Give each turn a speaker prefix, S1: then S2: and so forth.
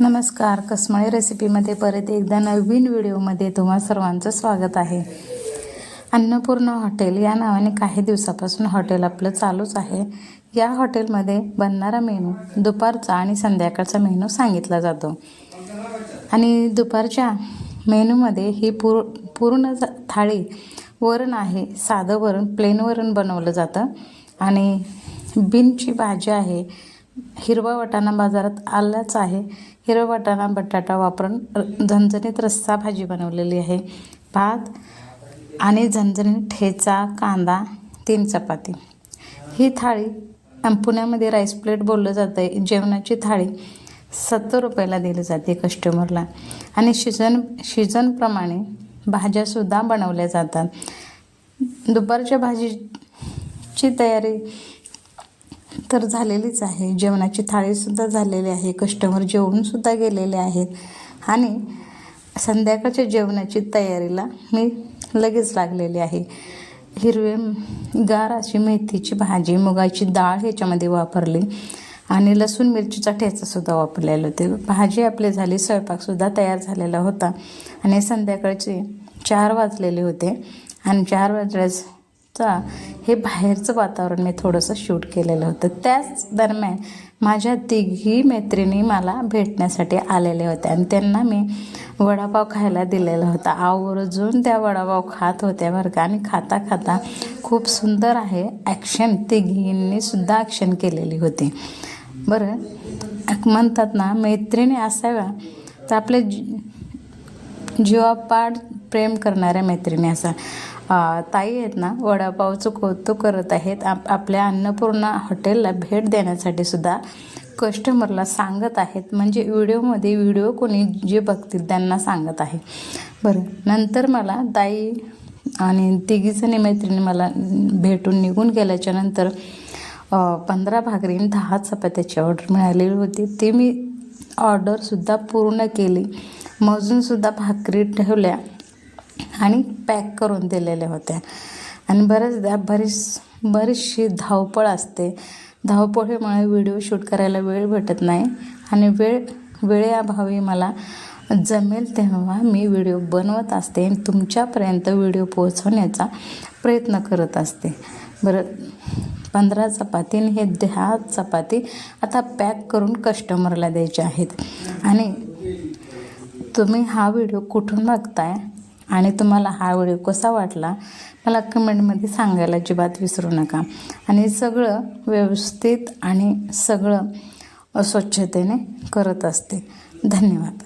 S1: नमस्कार. कसमळे रेसिपीमध्ये परत एकदा नवीन व्हिडिओमध्ये तुम्हा सर्वांचं स्वागत आहे. अन्नपूर्णा हॉटेल या नावाने काही दिवसापासून हॉटेल आपलं चालूच आहे. या हॉटेलमध्ये बनणारा मेनू दुपारचा आणि संध्याकाळचा मेनू सांगितला जातो. आणि दुपारच्या मेनूमध्ये ही पूर पूर्ण ज- थाळी वरण आहे. साधं वरण प्लेन वरण बनवलं जातं. आणि बीनची भाजी आहे. हिरवा वाटाणा बाजारात आलाच आहे. हिरवा वाटाणा बटाटा वापरून र- झणझणीत रस्सा भाजी बनवलेली आहे. भात आणि झणझणीत ठेचा कांदा तीन चपाती. ही थाळी पुण्यामध्ये राईस प्लेट बोललं जातं आहे जेवणाची थाळी सत्तर रुपयाला दिली जाते कस्टमरला आणि शिजन शिजनप्रमाणे भाज्यासुद्धा बनवल्या जातात. दुपारच्या भाजीची तयारी तर झालेलीच आहे. जेवणाची थाळीसुद्धा झालेली आहे. कस्टमर जेवूनसुद्धा गेलेले आहेत. आणि संध्याकाळच्या जेवणाची तयारीला मी लगेच लागलेली आहे. हिरवे गार अशी मेथीची भाजी मुगाची डाळ ह्याच्यामध्ये वापरली. आणि लसूण मिरचीचा ठेचासुद्धा वापरलेला होते. भाजी आपली झाली स्वयंपाकसुद्धा तयार झालेला होता. आणि संध्याकाळचे चार वाजलेले होते. आणि चार वाजल्यास चा हे बाहेरचं वातावरण मी थोडंसं शूट केलेलं होतं. त्याच दरम्यान माझ्या तिघी मैत्रिणी मला भेटण्यासाठी आलेल्या होत्या आणि त्यांना मी वडापाव खायला दिलेला होता. आवर्जून त्या वडापाव खात होत्या बरं का. आणि खाता खाता खूप सुंदर आहे ॲक्शन तिघींनी सुद्धा ॲक्शन केलेली होती. बरं म्हणतात ना मैत्रिणी असाव्या तर आपल्या जी जीवापाड प्रेम करणाऱ्या मैत्रिणी असा. ताई आहेत ना वडापावचं कौतुक करत आहेत. आप आपल्या अन्नपूर्णा हॉटेलला भेट देण्यासाठी सुद्धा कस्टमरला सांगत आहेत. म्हणजे व्हिडिओमध्ये व्हिडिओ कोणी जे बघतील त्यांना सांगत आहे. बरं नंतर मला ताई आणि तिघीजणी मैत्रिणी मला भेटून निघून गेल्याच्यानंतर पंधरा भाकरी आणि दहा चपात्याची ऑर्डर मिळालेली होती. ती मी ऑर्डरसुद्धा पूर्ण केली. मोजूनसुद्धा भाकरी ठेवल्या आणि पॅक करून दिलेल्या होत्या. आणि बऱ्याचदा बरीच बरीचशी धावपळ असते. धावपळीमुळे व्हिडिओ शूट करायला वेळ भेटत नाही आणि वेळ वेळेअभावी मला जमेल तेव्हा मी व्हिडिओ बनवत असते आणि तुमच्यापर्यंत व्हिडिओ पोहोचवण्याचा प्रयत्न करत असते. बरं पंधरा चपाती आणि हे दहा चपाती आता पॅक करून कस्टमरला द्यायचे आहेत. आणि तुम्ही हा व्हिडिओ कुठून बघताय आणि तुम्हाला हा व्हिडिओ कसा वाटला मला कमेंटमध्ये सांगायला अजिबात विसरू नका. आणि सगळं व्यवस्थित आणि सगळं स्वच्छतेने करत असते. धन्यवाद.